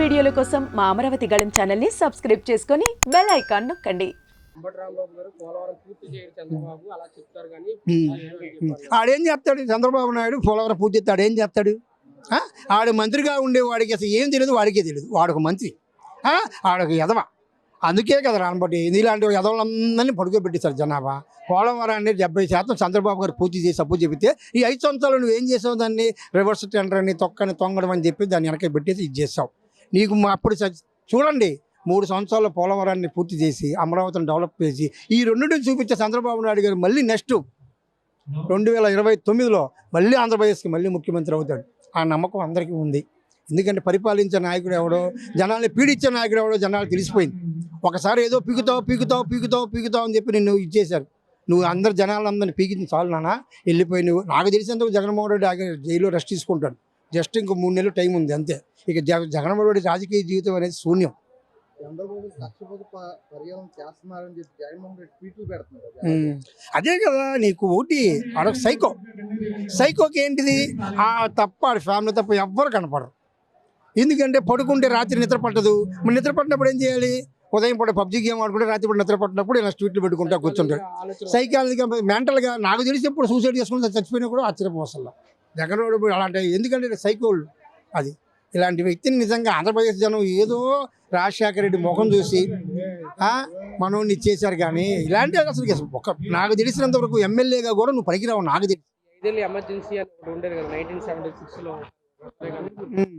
వీడియోల కోసం మా అమరావతి గళం ఛానల్ని సబ్స్క్రైబ్ చేసుకొని బెల్ ఐకాన్ నొక్కండి. పూర్తి? ఆడేం చేస్తాడు చంద్రబాబు నాయుడు? పోలవరం పూజ చేస్తాడు ఏం చేస్తాడు? ఆ? ఆడు మంత్రిగా ఉండేవాడికి అసలు ఏం తెలియదు వాడికే తెలియదు వాడొక మంత్రి. ఆ? ఆడొక ఎదవ అందుకే కదా రానబట్టి నీలాంటి ఎదవలందరినీ పడుకోబెట్టేశారు జనాభా. పోలవరాన్ని డెబ్బై శాతం చంద్రబాబు గారు పూర్తి చేసి అప్పు చెబితే ఈ ఐదు సంవత్సరాలు నువ్వు ఏం చేసావు దాన్ని? రివర్స్ టెండర్ అని తొక్కని తొంగడం అని చెప్పి దాన్ని వెనక పెట్టేసి ఇది చేసావు. నీకు మా అప్పుడు చూడండి మూడు సంవత్సరాల పోలవరాన్ని పూర్తి చేసి అమరావతిని డెవలప్ చేసి ఈ రెండింటిని చూపించే చంద్రబాబు నాయుడు గారు మళ్ళీ నెక్స్ట్ రెండు వేల ఇరవై తొమ్మిదిలో మళ్ళీ ఆంధ్రప్రదేశ్కి మళ్ళీ ముఖ్యమంత్రి అవుతాడు. ఆ నమ్మకం అందరికీ ఉంది. ఎందుకంటే పరిపాలించే నాయకుడు ఎవడో జనాల్ని పీడించే నాయకుడు ఎవడో జనాలు తెలిసిపోయింది. ఒకసారి ఏదో పీకుతావు పీకుతావు పీకుతావు పీకుతావు అని చెప్పి నిన్ను ఇచ్చేశారు. నువ్వు అందరు జనాలందరినీ పీకింది చాలు నాన్న వెళ్ళిపోయి నువ్వు నాకు తెలిసినందుకు జగన్మోహన్ రెడ్డి జైల్లో రెస్ట్ తీసుకుంటాడు. జస్ట్ ఇంకో మూడు నెలలు టైం ఉంది అంతే. ఇక జగ జగన్మోహన్ రెడ్డి రాజకీయ జీవితం అనేది శూన్యం. అదే కదా నీకు ఒకటి ఆడొక సైకో. సైకోకి ఏంటిది? ఆ తప్ప ఆడి ఫ్యామిలీ తప్ప ఎవ్వరు కనపడరు. ఎందుకంటే పడుకుంటే రాత్రి నిద్ర పట్టదు. మరి నిద్ర పట్టినప్పుడు ఏం చేయాలి? ఉదయం పూట పబ్జీ గేమ్ ఆడుకుంటే రాత్రి పూట నిద్ర పట్టినప్పుడు ఇలా స్ట్రీట్లు పెట్టుకుంటా కూర్చుంటాడు. సైకాలజీగా మెంటల్గా నాకు తెలిసి ఎప్పుడు సూసైడ్ చేసుకుంటే చచ్చిపోయినా కూడా ఆశ్చర్యపోసల్లా జగన్ రోడ్డు అలాంటి ఎందుకంటే సైకోల్ అది ఇలాంటి వ్యక్తిని నిజంగా ఆంధ్రప్రదేశ్ జనం ఏదో రాజశేఖర రెడ్డి ముఖం చూసి ఆ, మనోడిని ఇచ్చేశారు కానీ ఇలాంటి అసలు ఒక నాకు తెలిసినంత వరకు ఎమ్మెల్యేగా కూడా నువ్వు పనికిరావు నాకు తెలిసి ఎమర్జెన్సీ ఉండేది కదా నైన్టీన్ సెవెంటీ సిక్స్లో అంతే కానీ ఉమ్.